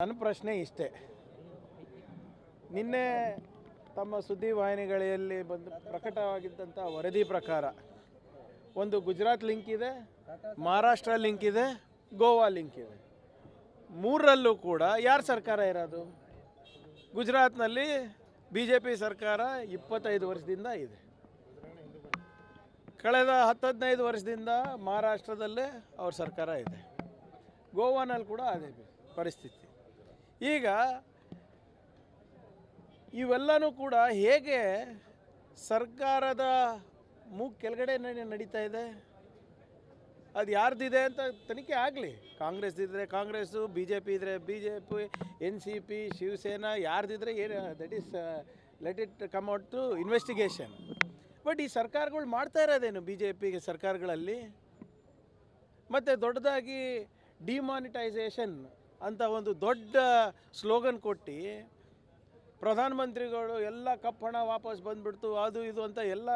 ನನ್ನ ಪ್ರಶ್ನೆ ಇಷ್ಟೇ. ನಿನ್ನೆ ತಮ್ಮ ಸುದ್ದಿವಾಹಿನಿಗಳಲ್ಲಿ ಬಂದು ಪ್ರಕಟವಾಗಿದ್ದಂಥ ವರದಿ ಪ್ರಕಾರ ಒಂದು ಗುಜರಾತ್ ಲಿಂಕ್ ಇದೆ, ಮಹಾರಾಷ್ಟ್ರ ಲಿಂಕ್ ಇದೆ, ಗೋವಾ ಲಿಂಕ್ ಇದೆ. ಮೂರರಲ್ಲೂ ಕೂಡ ಯಾರ ಸರ್ಕಾರ ಇರೋದು? ಗುಜರಾತ್ನಲ್ಲಿ ಬಿ ಜೆ ಪಿ ಸರ್ಕಾರ ಇಪ್ಪತ್ತೈದು ವರ್ಷದಿಂದ ಇದೆ. ಕಳೆದ ಹತ್ತು ವರ್ಷದಿಂದ ಮಹಾರಾಷ್ಟ್ರದಲ್ಲೇ ಅವ್ರ ಸರ್ಕಾರ ಇದೆ. ಗೋವಾನಲ್ಲಿ ಕೂಡ ಅದೇ ಪರಿಸ್ಥಿತಿ. ಈಗ ಇವೆಲ್ಲನೂ ಕೂಡ ಹೇಗೆ ಸರ್ಕಾರದ ಮೂಗ್ ಕೆಳಗಡೆ ನಡೆ- ನಡೀತಾ ಇದೆ? ಅದು ಯಾರ್ದಿದೆ ಅಂತ ತನಿಖೆ ಆಗಲಿ. ಕಾಂಗ್ರೆಸ್ ಇದ್ದರೆ ಕಾಂಗ್ರೆಸ್ಸು ಬಿ ಜೆ ಪಿ ಇದ್ದರೆ B J P N C P, Shiv Sena, ಯಾರ್ದಿದ್ರೆ ಏನು, that is, let it come out to investigation. But ಈ ಸರ್ಕಾರಗಳು ಮಾಡ್ತಾ ಇರೋದೇನು ಬಿ ಜೆ ಪಿಗೆ ಸರ್ಕಾರಗಳಲ್ಲಿ? ಮತ್ತು ದೊಡ್ಡದಾಗಿ ಡಿಮಾನಿಟೈಸೇಷನ್ ಅಂತ ಒಂದು ದೊಡ್ಡ ಸ್ಲೋಗನ್ ಕೊಟ್ಟು, ಪ್ರಧಾನಮಂತ್ರಿಗಳು ಎಲ್ಲ ಕಪ್ಪಣ ವಾಪಸ್ ಬಂದ್ಬಿಡ್ತು, ಅದು ಇದು ಅಂತ ಎಲ್ಲ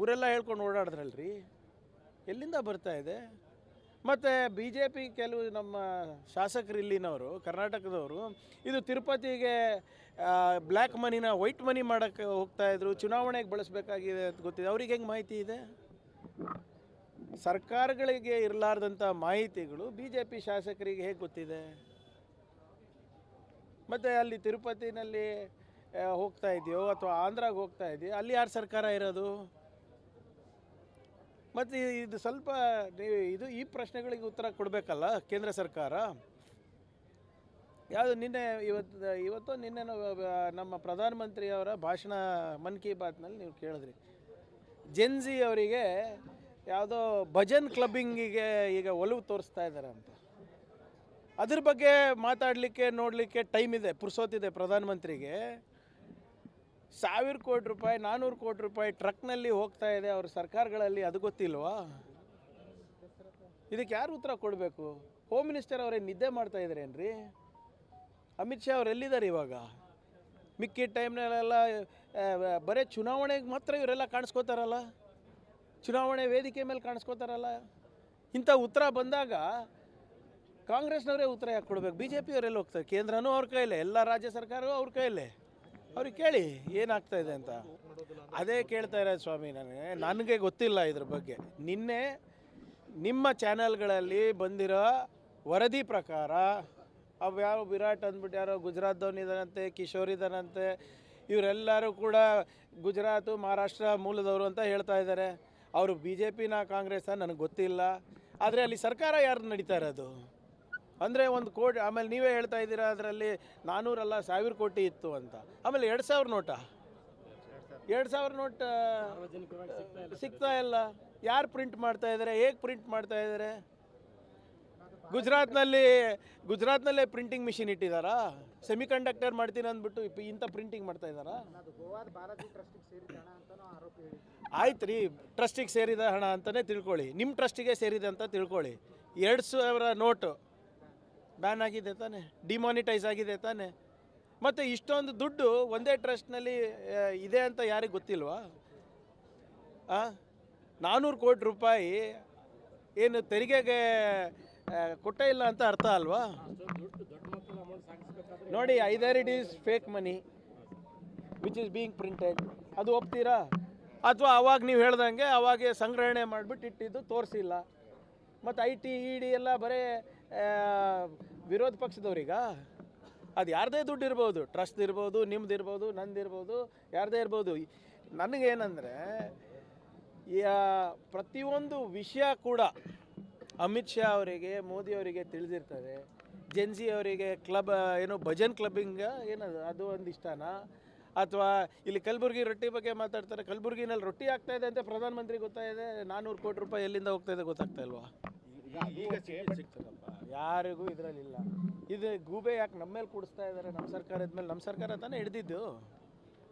ಊರೆಲ್ಲ ಹೇಳ್ಕೊಂಡು ಓಡಾಡಿದ್ರಲ್ರಿ? ಎಲ್ಲಿಂದ ಬರ್ತಾ ಇದೆ? ಮತ್ತು ಬಿ ಜೆ ಪಿ ಕೆಲವು ನಮ್ಮ ಶಾಸಕರು ಇಲ್ಲಿನವರು, ಕರ್ನಾಟಕದವರು, ಇದು ತಿರುಪತಿಗೆ ಬ್ಲ್ಯಾಕ್ ಮನಿನ, ವೈಟ್ ಮನಿ ಮಾಡೋಕ್ಕೆ ಹೋಗ್ತಾ ಇದ್ರು, ಚುನಾವಣೆಗೆ ಬಳಸಬೇಕಾಗಿದೆ ಅಂತ ಗೊತ್ತಿದೆ. ಅವ್ರಿಗೆ ಹೆಂಗೆ ಮಾಹಿತಿ ಇದೆ? ಸರ್ಕಾರಗಳಿಗೆ ಇರಲಾರ್ದಂಥ ಮಾಹಿತಿಗಳು ಬಿ ಜೆ ಪಿ ಶಾಸಕರಿಗೆ ಹೇಗೆ ಗೊತ್ತಿದೆ? ಮತ್ತು ಅಲ್ಲಿ ತಿರುಪತಿನಲ್ಲಿ ಹೋಗ್ತಾ ಇದೆಯೋ ಅಥವಾ ಆಂಧ್ರಾಗೆ ಹೋಗ್ತಾ ಇದೆಯೋ, ಅಲ್ಲಿ ಯಾರು ಸರ್ಕಾರ ಇರೋದು? ಮತ್ತು ಇದು ಸ್ವಲ್ಪ ನೀವು ಇದು ಈ ಪ್ರಶ್ನೆಗಳಿಗೆ ಉತ್ತರ ಕೊಡಬೇಕಲ್ಲ ಕೇಂದ್ರ ಸರ್ಕಾರ? ಯಾವುದು ನಿನ್ನೆ ಇವತ್ತು ಇವತ್ತು ನಿನ್ನೆ ನಮ್ಮ ಪ್ರಧಾನಮಂತ್ರಿಯವರ ಭಾಷಣ ಮನ್ ಕಿ ಬಾತ್ನಲ್ಲಿ ನೀವು ಕೇಳಿದ್ರಿ. ಜೆನ್ಜಿ ಅವರಿಗೆ ಯಾವುದೋ ಭಜನ್ ಕ್ಲಬ್ಬಿಂಗಿಗೆ ಈಗ ಒಲವು ತೋರಿಸ್ತಾ ಇದ್ದಾರೆ ಅಂತ. ಅದ್ರ ಬಗ್ಗೆ ಮಾತಾಡಲಿಕ್ಕೆ, ನೋಡಲಿಕ್ಕೆ ಟೈಮ್ ಇದೆ ಪುರ್ಸೋತಿದೆ ಪ್ರಧಾನಮಂತ್ರಿಗೆ. ಸಾವಿರ ಕೋಟಿ ರೂಪಾಯಿ ನಾನ್ನೂರು ಕೋಟಿ ರೂಪಾಯಿ ಟ್ರಕ್ನಲ್ಲಿ ಹೋಗ್ತಾ ಇದೆ ಅವ್ರ ಸರ್ಕಾರಗಳಲ್ಲಿ, ಅದು ಗೊತ್ತಿಲ್ವಾ? ಇದಕ್ಕೆ ಯಾರು ಉತ್ತರ ಕೊಡಬೇಕು? ಹೋಮ್ ಮಿನಿಸ್ಟರ್ ಅವರೇ ನಿದ್ದೆ ಮಾಡ್ತಾ ಇದ್ರೇನ್ರಿ? ಅಮಿತ್ ಶಾ ಅವ್ರು ಎಲ್ಲಿದ್ದಾರೆ ಇವಾಗ? ಮಿಕ್ಕಿ ಟೈಮ್ನಲ್ಲೆಲ್ಲ ಬರೀ ಚುನಾವಣೆಗೆ ಮಾತ್ರ ಇವರೆಲ್ಲ ಕಾಣಿಸ್ಕೋತಾರಲ್ಲ? ಚುನಾವಣೆ ವೇದಿಕೆ ಮೇಲೆ ಕಾಣಿಸ್ಕೋತಾರಲ್ಲ? ಇಂಥ ಉತ್ತರ ಬಂದಾಗ ಕಾಂಗ್ರೆಸ್ನವರೇ ಉತ್ತರ ಯಾಕೆ ಕೊಡಬೇಕು? ಬಿ ಜೆ ಪಿಯವರೆಲ್ಲ ಹೋಗ್ತಾರೆ. ಕೇಂದ್ರನೂ ಅವ್ರ ಕೈಲೇ, ಎಲ್ಲ ರಾಜ್ಯ ಸರ್ಕಾರವೂ ಅವ್ರ ಕೈಲೇ. ಅವ್ರಿಗೆ ಕೇಳಿ, ಏನಾಗ್ತಾ ಇದೆ ಅಂತ. ಅದೇ ಕೇಳ್ತಾ ಇರೋದು ಸ್ವಾಮಿ ನನಗೆ. ನನಗೆ ಗೊತ್ತಿಲ್ಲ ಇದ್ರ ಬಗ್ಗೆ. ನಿನ್ನೆ ನಿಮ್ಮ ಚಾನೆಲ್ಗಳಲ್ಲಿ ಬಂದಿರೋ ವರದಿ ಪ್ರಕಾರ, ಅವು ಯಾವ ವಿರಾಟ್ ಅಂದ್ಬಿಟ್ಟು ಯಾರೋ ಗುಜರಾತ್ದವನು ಇದ್ದಾನಂತೆ ಕಿಶೋರ್ ಇದ್ದಾನಂತೆ ಇವರೆಲ್ಲರೂ ಕೂಡ ಗುಜರಾತು, ಮಹಾರಾಷ್ಟ್ರ ಮೂಲದವರು ಅಂತ ಹೇಳ್ತಾ ಇದ್ದಾರೆ. ಅವರು ಬಿ ಜೆ ಪಿನ ಕಾಂಗ್ರೆಸ್ನ ನನಗೆ ಗೊತ್ತಿಲ್ಲ. ಆದರೆ ಅಲ್ಲಿ ಸರ್ಕಾರ ಯಾರು ನಡೀತಾ ಇರೋದು? ಅಂದರೆ ಒಂದು ಕೋಟಿ, ಆಮೇಲೆ ನೀವೇ ಹೇಳ್ತಾ ಇದ್ದೀರಾ ಅದರಲ್ಲಿ ನಾನ್ನೂರಲ್ಲ ಸಾವಿರ ಕೋಟಿ ಇತ್ತು ಅಂತ. ಆಮೇಲೆ ಎರಡು ಸಾವಿರ ನೋಟ. ಎರಡು ಸಾವಿರ ನೋಟ ಸಿಗ್ತಾ ಇಲ್ಲ. ಯಾರು ಪ್ರಿಂಟ್ ಮಾಡ್ತಾ ಇದ್ದಾರೆ ಹೇಗೆ ಪ್ರಿಂಟ್ ಮಾಡ್ತಾ ಇದ್ದಾರೆ ಗುಜರಾತ್ನಲ್ಲಿ, ಗುಜರಾತ್ನಲ್ಲೇ ಪ್ರಿಂಟಿಂಗ್ ಮಿಷಿನ್ ಇಟ್ಟಿದ್ದಾರಾ ಸೆಮಿ ಕಂಡಕ್ಟರ್ ಮಾಡ್ತೀನಿ ಅಂದ್ಬಿಟ್ಟು ಇಪ್ಪ ಇಂಥ ಪ್ರಿಂಟಿಂಗ್ ಮಾಡ್ತಾ ಇದ್ದಾರಾ? ಆಯ್ತು ರೀ ಟ್ರಸ್ಟಿಗೆ ಸೇರಿದ ಹಣ ಅಂತಲೇ ತಿಳ್ಕೊಳ್ಳಿ. ನಿಮ್ಮ ಟ್ರಸ್ಟಿಗೆ ಸೇರಿದೆ ಅಂತ ತಿಳ್ಕೊಳ್ಳಿ. ಎರಡು ಸಾವಿರ ನೋಟು ಬ್ಯಾನ್ ಆಗಿದೆ ತಾನೆ ಡಿಮಾನಿಟೈಸ್ ಆಗಿದೆ ತಾನೆ. ಮತ್ತು ಇಷ್ಟೊಂದು ದುಡ್ಡು ಒಂದೇ ಟ್ರಸ್ಟ್ನಲ್ಲಿ ಇದೆ ಅಂತ ಯಾರಿಗೆ ಗೊತ್ತಿಲ್ವಾ? ಆ ನಾನ್ನೂರು ಕೋಟಿ ರೂಪಾಯಿ ಏನು ತೆರಿಗೆಗೆ ಕೊಟ್ಟೇ ಇಲ್ಲ ಅಂತ ಅರ್ಥ ಅಲ್ವಾ? ನೋಡಿ either it is fake money which is being printed ಅದು ಒಪ್ತೀರಾ? ಅಥವಾ ಅವಾಗ ನೀವು ಹೇಳ್ದಂಗೆ ಅವಾಗೆ ಸಂಗ್ರಹಣೆ ಮಾಡಿಬಿಟ್ಟು ಇಟ್ಟಿದ್ದು ತೋರಿಸಿಲ್ಲ. ಮತ್ತು ಐ ಟಿ ಇ ಡಿ ಎಲ್ಲ ಬರೀ ವಿರೋಧ ಪಕ್ಷದವ್ರಿಗ? ಅದು ಯಾರದೇ ದುಡ್ಡು ಇರ್ಬೋದು ಟ್ರಸ್ಟ್ ಇರ್ಬೋದು, ನಿಮ್ದು ಇರ್ಬೋದು, ನಂದು ಇರ್ಬೋದು, ಯಾರದೇ ಇರ್ಬೋದು. ನನಗೇನಂದರೆ ಪ್ರತಿಯೊಂದು ವಿಷಯ ಕೂಡ ಅಮಿತ್ ಶಾ ಅವರಿಗೆ, ಮೋದಿ ಅವರಿಗೆ ತಿಳಿದಿರ್ತದೆ. ಜೆನ್ಸಿ ಅವರಿಗೆ ಕ್ಲಬ್ ಏನು ಭಜನ್ ಕ್ಲಬ್ಬಿಂಗ್ ಏನದು ಅದು ಒಂದು ಇಷ್ಟನಾ? ಅಥವಾ ಇಲ್ಲಿ ಕಲಬುರ್ಗಿ ರೊಟ್ಟಿ ಬಗ್ಗೆ ಮಾತಾಡ್ತಾರೆ ಕಲಬುರ್ಗಿನಲ್ಲಿ ರೊಟ್ಟಿ ಆಗ್ತಾ ಇದೆ ಅಂತ ಪ್ರಧಾನಮಂತ್ರಿ ಗೊತ್ತಾಯಿದೆ ನಾನ್ನೂರು ಕೋಟಿ ರೂಪಾಯಿ ಎಲ್ಲಿಂದ ಹೋಗ್ತಾ ಇದೆ ಗೊತ್ತಾಗ್ತಾ ಇಲ್ವಾ? ಯಾರಿಗೂ ಇದರಲ್ಲಿಲ್ಲ. ಇದು ಗೂಬೆ ಯಾಕೆ ನಮ್ಮ ಮೇಲೆ ಕೂಡಿಸ್ತಾ ಇದ್ದಾರೆ ನಮ್ಮ ಸರ್ಕಾರದ ಮೇಲೆ ನಮ್ಮ ಸರ್ಕಾರ ತಾನೇ ಹಿಡ್ದಿದ್ದು.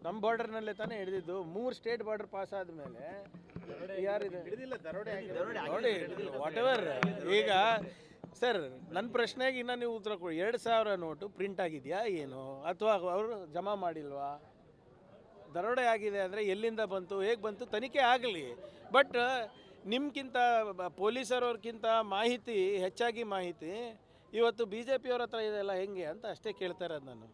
ನಮ್ಮ ಬಾರ್ಡರ್ನಲ್ಲೇ ತಾನೇ ಹಿಡ್ದಿದ್ದು. ಮೂರು ಸ್ಟೇಟ್ ಬಾರ್ಡರ್ ಪಾಸ್ ಆದಮೇಲೆ ಯಾರಿದೆ? ನೋಡಿ ವಾಟ್ ಎವರ್ ಈಗ ಸರ್ ನನ್ನ ಪ್ರಶ್ನೆಗೆ ಇನ್ನೂ ನೀವು ಉತ್ತರ ಕೊಡಿ. ಎರಡು ಸಾವಿರ ನೋಟು ಪ್ರಿಂಟ್ ಆಗಿದೆಯಾ, ಏನು? ಅಥವಾ ಅವರು ಜಮಾ ಮಾಡಿಲ್ವಾ? ದರೋಡೆ ಆಗಿದೆ ಅಂದರೆ ಎಲ್ಲಿಂದ ಬಂತು, ಹೇಗೆ ಬಂತು, ತನಿಖೆ ಆಗಲಿ. ಬಟ್ ನಿಮ್ಗಿಂತ ಪೊಲೀಸರವ್ರಿಗಿಂತ ಮಾಹಿತಿ, ಹೆಚ್ಚಾಗಿ ಮಾಹಿತಿ ಇವತ್ತು ಬಿ ಜೆ ಪಿಯವ್ರ ಹತ್ರ ಇದೆಲ್ಲ ಹೆಂಗೆ ಅಂತ ಅಷ್ಟೇ ಕೇಳ್ತಾ ಇರೋದು ನಾನು.